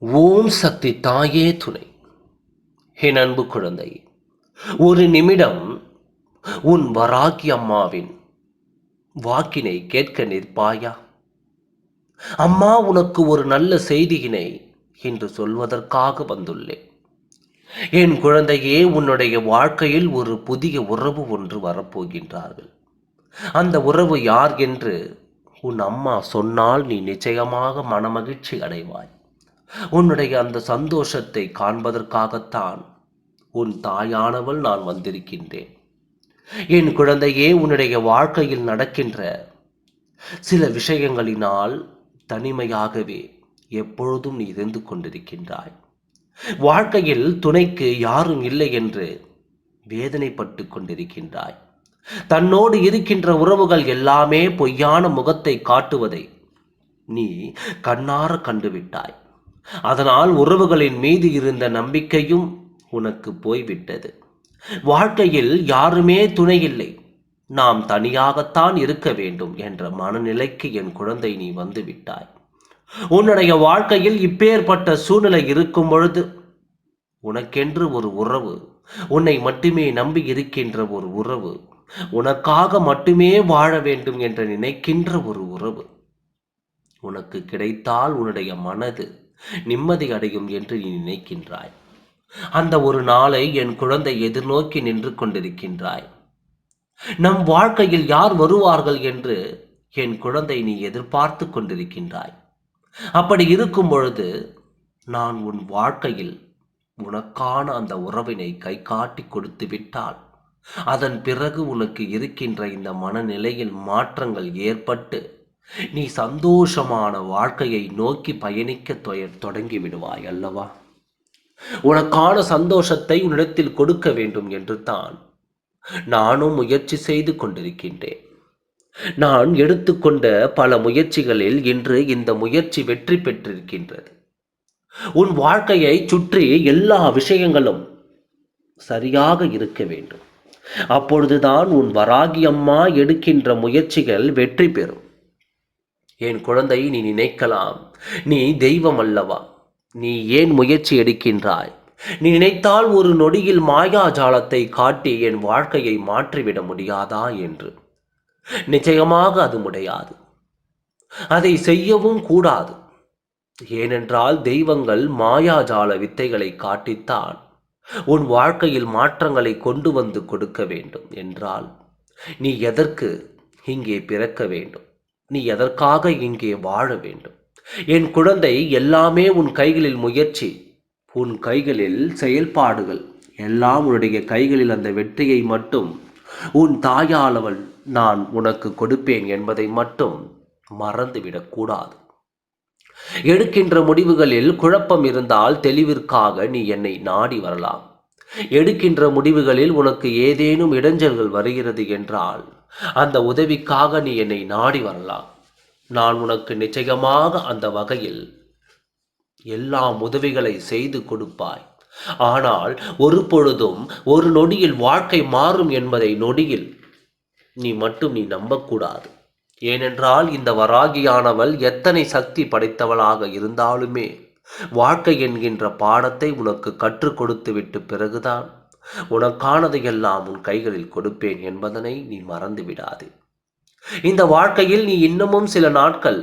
ஓம் சக்தி தாயே துணை. என் அன்பு குழந்தை ஒரு நிமிடம் உன் வராகி அம்மாவின் வாக்கினை கேட்க நிற்பாயா? அம்மா உனக்கு ஒரு நல்ல செய்தியினை என்று சொல்வதற்காக வந்துள்ளேன். என் குழந்தையே உன்னுடைய வாழ்க்கையில் ஒரு புதிய உறவு ஒன்று வரப்போகின்றார்கள். அந்த உறவு யார் என்று உன் அம்மா சொன்னால் நீ நிச்சயமாக மனமகிழ்ச்சி அடைவாய். உன்னுடைய அந்த சந்தோஷத்தை காண்பதற்காகத்தான் உன் தாயானவள் நான் வந்திருக்கின்றேன். என் குழந்தையே உன்னுடைய வாழ்க்கையில் நடக்கின்ற சில விஷயங்களினால் தனிமையாகவே எப்பொழுதும் நீ இருந்து கொண்டிருக்கின்றாய். வாழ்க்கையில் துணைக்கு யாரும் இல்லை என்று வேதனைப்பட்டு கொண்டிருக்கின்றாய். தன்னோடு இருக்கின்ற உறவுகள் எல்லாமே பொய்யான முகத்தை காட்டுவதை நீ கண்ணார கண்டுவிட்டாய். அதனால் உறவுகளின் மீது இருந்த நம்பிக்கையும் உனக்கு போய்விட்டது. வாழ்க்கையில் யாருமே துணையில்லை. நாம் தனியாகத்தான் இருக்க வேண்டும் என்ற மனநிலைக்கு என் குழந்தை நீ வந்து விட்டாய். உன்னுடைய வாழ்க்கையில் இப்பேற்பட்ட சூழ்நிலை இருக்கும் பொழுது உனக்கென்று ஒரு உறவு உன்னை மட்டுமே நம்பி இருக்கின்ற ஒரு உறவு உனக்காக மட்டுமே வாழ வேண்டும் என்று நினைக்கின்ற ஒரு உறவு உனக்கு கிடைத்தால் உன்னுடைய மனது நிம்மதி அடையும் என்று நீ நினைக்கின்றாய். அந்த ஒரு நாளை என் குழந்தை எதிர்நோக்கி நின்று கொண்டிருக்கின்றாய். நம் வாழ்க்கையில் யார் வருவார்கள் என்று என் குழந்தை நீ எதிர்பார்த்து கொண்டிருக்கின்றாய். அப்படி இருக்கும் பொழுது நான் உன் வாழ்க்கையில் உனக்கான அந்த உறவினை கை காட்டி கொடுத்து விட்டால் அதன் பிறகு உனக்கு இருக்கின்ற இந்த மனநிலையில் மாற்றங்கள் ஏற்பட்டு நீ சந்தோஷமான வாழ்க்கையை நோக்கி பயணிக்க தொய- தொடங்கி விடுவாய் அல்லவா? உனக்கான சந்தோஷத்தை உன்னிடத்தில் கொடுக்க வேண்டும் என்று தான் நானும் முயற்சி செய்து கொண்டிருக்கின்றேன். நான் எடுத்துக்கொண்ட பல முயற்சிகளில் இன்று இந்த முயற்சி வெற்றி பெற்றிருக்கின்றது. உன் வாழ்க்கையை சுற்றி எல்லா விஷயங்களும் சரியாக இருக்க வேண்டும். அப்பொழுதுதான் உன் வராகி அம்மா எடுக்கின்ற முயற்சிகள் வெற்றி பெறும். என் குழந்தை நீ நினைக்கலாம். நீ தெய்வம் அல்லவா? நீ ஏன் முயற்சி எடுக்கின்றாய்? நீ நினைத்தால் ஒரு நொடியில் மாயாஜாலத்தை காட்டி என் வாழ்க்கையை மாற்றிவிட முடியாதா என்று. நிச்சயமாக அது முடியாது. அதை செய்யவும் கூடாது. ஏனென்றால் தெய்வங்கள் மாயாஜால வித்தைகளை காட்டித்தான் உன் வாழ்க்கையில் மாற்றங்களை கொண்டு வந்து கொடுக்க வேண்டும் என்றால் நீ எதற்கு இங்கே பிறக்க வேண்டும்? நீ எதற்காக இங்கே வாழ வேண்டும்? என் குழந்தை எல்லாமே உன் கைகளில் முயற்சி உன் கைகளில் செயல்பாடுகள். எல்லாம் உன்னுடைய கைகளில் அந்த வெற்றியை மட்டும். உன் தாயாளவன் நான் உனக்கு கொடுப்பேன் என்பதை மட்டும் மறந்துவிடக்கூடாது எடுக்கின்ற முடிவுகளில் குழப்பம் இருந்தால் தெளிவிற்காக நீ என்னை நாடி வரலாம். எடுக்கின்ற முடிவுகளில் உனக்கு ஏதேனும் இடைஞ்சல்கள் வருகிறது என்றால் அந்த உதவிக்காக நீ என்னை நாடி வரலாம் நான் உனக்கு நிச்சயமாக அந்த வகையில் எல்லா உதவிகளை செய்து கொடுப்பாய். ஆனால் ஒரு பொழுதும் ஒரு நொடியில் வாழ்க்கை மாறும் என்பதை நொடியில் நீ மட்டும் நீ நம்பக்கூடாது. ஏனென்றால் இந்த வராகியானவள் எத்தனை சக்தி படைத்தவளாக இருந்தாலுமே வாழ்க்கை என்கின்ற பாடத்தை உனக்கு கற்றுக் கொடுத்து விட்டு உனக்கானது எல்லாம் உன் கைகளில் கொடுப்பேன் என்பதனை நீ மறந்து விடாது இந்த வாழ்க்கையில் நீ இன்னமும் சில நாட்கள்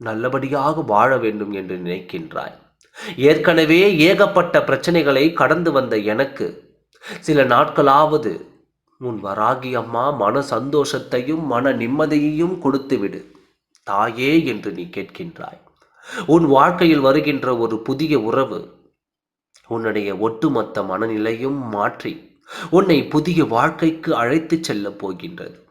நல்லபடியாக வாழ வேண்டும் என்று நினைக்கின்றாய். ஏற்கனவே ஏகப்பட்ட பிரச்சனைகளை கடந்து வந்த எனக்கு சில நாட்களாவது உன் வராகி அம்மா மன சந்தோஷத்தையும் மன நிம்மதியையும் கொடுத்து விடு தாயே என்று நீ கேட்கின்றாய். உன் வாழ்க்கையில் வருகின்ற ஒரு புதிய உறவு உன்னுடைய ஒட்டுமொத்த மனநிலையும் மாற்றி உன்னை புதிய வாழ்க்கைக்கு அழைத்துச் செல்லப் போகின்றது.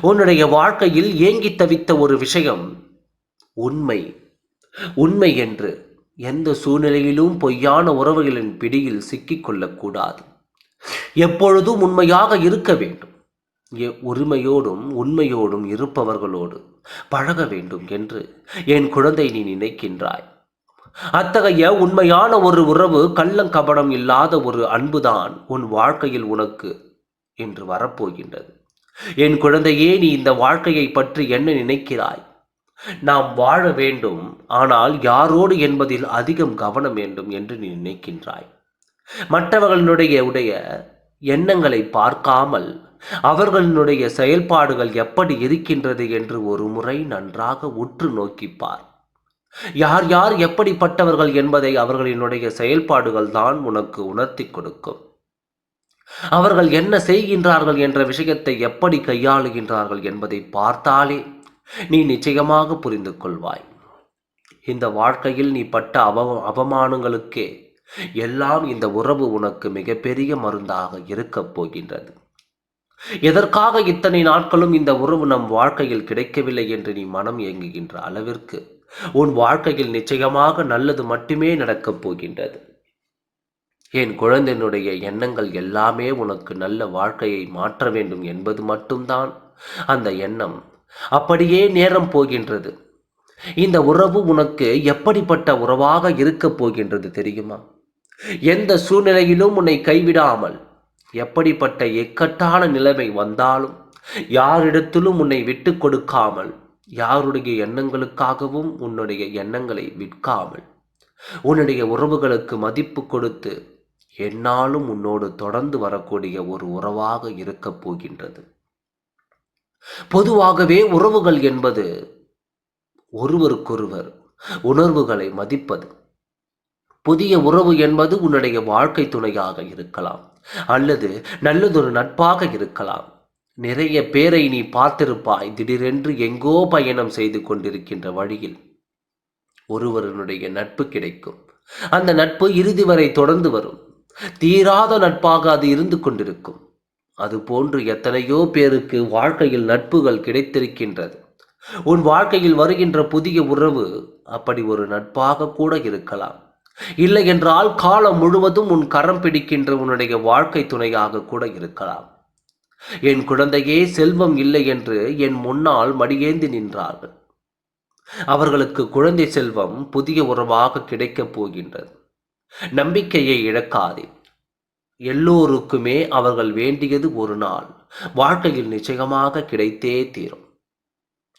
உன்னுடைய வாழ்க்கையில் ஏங்கி தவித்த ஒரு விஷயம் உண்மை. உண்மை என்று எந்த சூழ்நிலையிலும் பொய்யான உறவுகளின் பிடியில் சிக்கிக் கொள்ளக்கூடாது. எப்பொழுதும் உண்மையாக இருக்க வேண்டும். எ- உரிமையோடும் உண்மையோடும் இருப்பவர்களோடு பழக வேண்டும் என்று என் குழந்தை நீ நினைக்கின்றாய். அத்தகைய உண்மையான ஒரு உறவு கள்ளங்கபடம் இல்லாத ஒரு அன்புதான் உன் வாழ்க்கையில் உனக்கு என்று வரப்போகின்றது. என் குழந்தையே நீ இந்த வாழ்க்கையை பற்றி என்ன நினைக்கிறாய்? நாம் வாழ வேண்டும் ஆனால் யாரோடு என்பதில் அதிகம் கவனம் வேண்டும் என்று நீ நினைக்கின்றாய். மற்றவர்களுடைய உடைய எண்ணங்களை பார்க்காமல் அவர்களுடைய செயல்பாடுகள் எப்படி இருக்கின்றது என்று ஒரு முறை நன்றாக உற்று நோக்கிப்பார் யார் யார் எப்படிப்பட்டவர்கள் என்பதை அவர்களினுடைய செயல்பாடுகள் தான் உனக்கு உணர்த்தி கொடுக்கும். அவர்கள் என்ன செய்கின்றார்கள் என்ற விஷயத்தை எப்படி கையாளுகின்றார்கள் என்பதை பார்த்தாலே நீ நிச்சயமாக புரிந்து கொள்வாய். இந்த வாழ்க்கையில் நீ பட்ட அவ அவமானங்களுக்கே எல்லாம் இந்த உறவு உனக்கு மிகப்பெரிய மருந்தாக இருக்கப் போகின்றது. எதற்காக இத்தனை நாட்களும் இந்த உறவு நம் வாழ்க்கையில் கிடைக்கவில்லை என்று நீ மனம் இயங்குகின்ற அளவிற்கு உன் வாழ்க்கையில் நிச்சயமாக நல்லது மட்டுமே நடக்கப் போகின்றது. என் குழந்தையினுடைய எண்ணங்கள் எல்லாமே உனக்கு நல்ல வாழ்க்கையை மாற்ற வேண்டும் என்பது மட்டும்தான். அந்த எண்ணம் அப்படியே நேரம் போகின்றது. இந்த உறவு உனக்கு எப்படிப்பட்ட உறவாக இருக்கப் போகின்றது தெரியுமா? எந்த சூழ்நிலையிலும் உன்னை கைவிடாமல் எப்படிப்பட்ட இக்கட்டான நிலைமை வந்தாலும் யாரிடத்திலும் உன்னை விட்டு கொடுக்காமல் யாருடைய எண்ணங்களுக்காகவும் உன்னுடைய எண்ணங்களை விற்காமல் உன்னுடைய உறவுகளுக்கு மதிப்பு கொடுத்து என்னாலும் உன்னோடு தொடர்ந்து வரக்கூடிய ஒரு உறவாக இருக்கப் போகின்றது. பொதுவாகவே உறவுகள் என்பது ஒருவருக்கொருவர் உணர்வுகளை மதிப்பது. புதிய உறவு என்பது உன்னுடைய வாழ்க்கை துணையாக இருக்கலாம் அல்லது நல்லதொரு நட்பாக இருக்கலாம். நிறைய பேரை நீ பார்த்திருப்பாய். திடீரென்று எங்கோ பயணம் செய்து கொண்டிருக்கின்ற வழியில் ஒருவருடைய நட்பு கிடைக்கும். அந்த நட்பு இறுதி வரை தொடர்ந்து வரும். தீராத நட்பாக அது இருந்து கொண்டிருக்கும். அது போன்று எத்தனையோ பேருக்கு வாழ்க்கையில் நட்புகள் கிடைத்திருக்கின்றது. உன் வாழ்க்கையில் வருகின்ற புதிய உறவு அப்படி ஒரு நட்பாக கூட இருக்கலாம். இல்லை என்றால் காலம் முழுவதும் உன் கரம் பிடிக்கின்ற உன்னுடைய வாழ்க்கை துணையாக கூட இருக்கலாம். என் குழந்தையே செல்வம் இல்லை என்று என் முன்னால் மடியேந்தி நின்றார்கள். அவர்களுக்கு குழந்தை செல்வம் புதிய உறவாக கிடைக்கப் போகின்றது. நம்பிக்கையை இழக்காதே. எல்லோருக்குமே அவர்கள் வேண்டியது ஒரு நாள். வாழ்க்கையில் நிச்சயமாக கிடைத்தே தீரும்.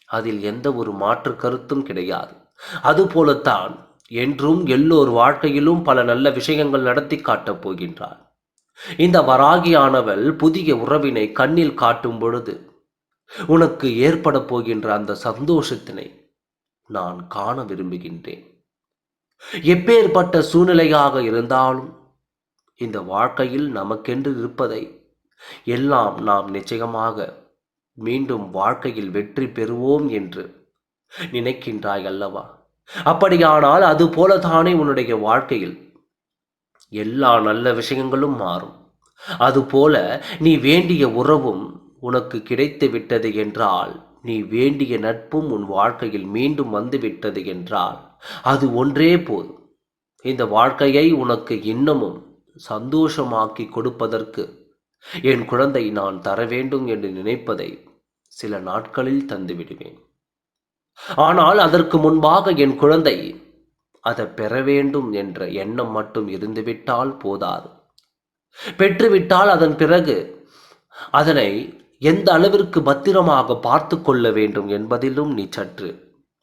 அதில் எந்த ஒரு மாற்று கருத்தும் கிடையாது. அதுபோலத்தான் என்றும் எல்லோர் வாழ்க்கையிலும் பல நல்ல விஷயங்கள் நடத்தி காட்டப் போகின்றார். இந்த வராகியானவள் புதிய உறவினை கண்ணில் காட்டும் பொழுது உனக்கு ஏற்பட போகின்ற அந்த சந்தோஷத்தினை நான் காண விரும்புகின்றேன். எப்பேற்பட்ட சூழ்நிலையாக இருந்தாலும் இந்த வாழ்க்கையில் நமக்கென்று இருப்பதை எல்லாம் நாம் நிச்சயமாக மீண்டும் வாழ்க்கையில் வெற்றி பெறுவோம் என்று நினைக்கின்றாய் அல்லவா? அப்படியானால் அது போலதானே உன்னுடைய வாழ்க்கையில்? எல்லா நல்ல விஷயங்களும் மாறும். அதுபோல நீ வேண்டிய உறவும் உனக்கு கிடைத்து விட்டது என்றால் நீ வேண்டிய நட்பும் உன் வாழ்க்கையில் மீண்டும் வந்து விட்டது என்றால் அது ஒன்றே போதும். இந்த வாழ்க்கையை உனக்கு இன்னமும் சந்தோஷமாக்கி கொடுப்பதற்கு என் குழந்தை நான் தர வேண்டும் என்று நினைப்பதை சில நாட்களில் தந்துவிடுவேன். ஆனால் அதற்கு முன்பாக என் குழந்தை அதை பெற வேண்டும் என்ற எண்ணம் மட்டும் இருந்துவிட்டால் போதாது. பெற்றுவிட்டால் அதன் பிறகு அதனை எந்த அளவிற்கு பத்திரமாக பார்த்து கொள்ள வேண்டும் என்பதிலும் நீ சற்று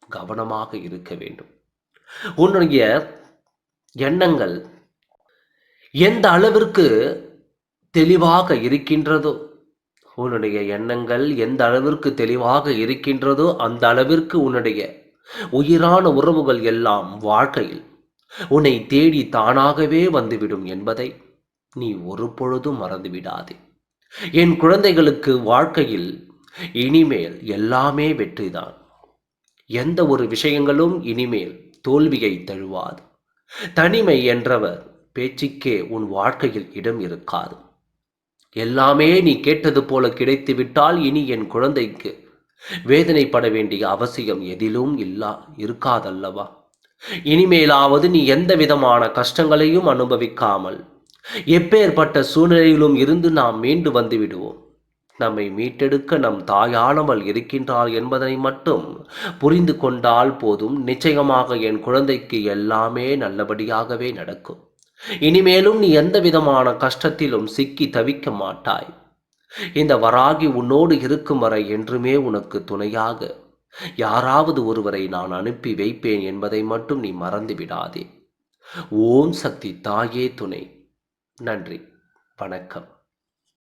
கவனமாக இருக்க வேண்டும். உன்னுடைய எண்ணங்கள் எந்த அளவிற்கு தெளிவாக இருக்கின்றதோ உன்னுடைய எண்ணங்கள் எந்த அளவிற்கு தெளிவாக இருக்கின்றதோ அந்த அளவிற்கு உன்னுடைய உயிரான உறவுகள் எல்லாம் வாழ்க்கையில் உன்னை தேடி தானாகவே வந்துவிடும் என்பதை நீ ஒரு பொழுதும் மறந்துவிடாதே. என் குழந்தைகளுக்கு வாழ்க்கையில் இனிமேல் எல்லாமே வெற்றிதான். எந்த ஒரு விஷயங்களும் இனிமேல் தோல்வியை தழுவாது. தனிமை என்றவர் பேச்சுக்கே உன் வாழ்க்கையில் இடம் இருக்காது. எல்லாமே நீ கேட்டது போல கிடைத்துவிட்டால் இனி என் குழந்தைக்கு வேதனைப்பட வேண்டிய அவசியம் எதிலும் இல்லா இருக்காதல்லவா? இனிமேலாவது நீ எந்த விதமான கஷ்டங்களையும் அனுபவிக்காமல் எப்பேற்பட்ட சூழ்நிலையிலும் இருந்து நாம் மீண்டு வந்து விடுவோம். நம்மை மீட்டெடுக்க நம் தாயானவள் இருக்கின்றாள் என்பதனை மட்டும் புரிந்து கொண்டால் போதும். நிச்சயமாக என் குழந்தைக்கு எல்லாமே நல்லபடியாகவே நடக்கும். இனிமேலும் நீ எந்த விதமான கஷ்டத்திலும் சிக்கி தவிக்க மாட்டாய். இந்த வராகி உன்னோடு இருக்கும் வரை என்றுமே உனக்கு துணையாக. யாராவது ஒருவரை நான் அனுப்பி வைப்பேன் என்பதை மட்டும் நீ மறந்து விடாதே. ஓம் சக்தி தாயே துணை. நன்றி. வணக்கம்.